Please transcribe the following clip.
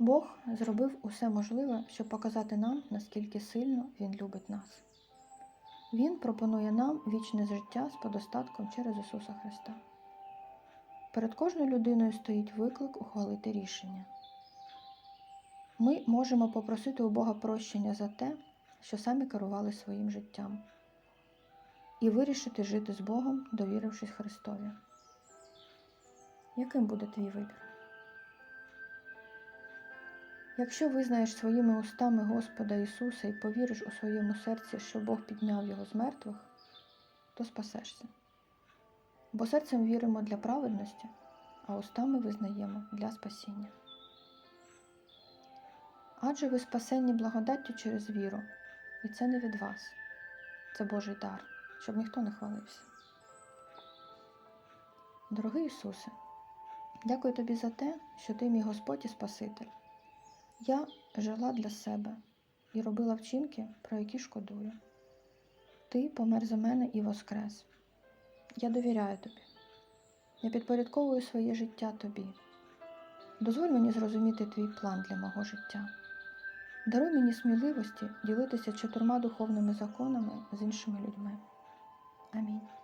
Бог зробив усе можливе, щоб показати нам, наскільки сильно Він любить нас. Він пропонує нам вічне життя з подостатком через Ісуса Христа. Перед кожною людиною стоїть виклик ухвалити рішення. Ми можемо попросити у Бога прощення за те, що самі керували своїм життям, і вирішити жити з Богом, довірившись Христові. Яким буде твій вибір? Якщо визнаєш своїми устами Господа Ісуса і повіриш у своєму серці, що Бог підняв Його з мертвих, то спасешся. Бо серцем віримо для праведності, а устами визнаємо для спасіння. Адже ви спасені благодаттю через віру, і це не від вас, це Божий дар, щоб ніхто не хвалився. Дорогий Ісусе, дякую тобі за те, що ти мій Господь і Спаситель. Я жила для себе і робила вчинки, про які шкодую. Ти помер за мене і воскрес. Я довіряю тобі. Я підпорядковую своє життя тобі. Дозволь мені зрозуміти твій план для мого життя. Даруй мені сміливості ділитися чотирма духовними законами з іншими людьми. Амінь.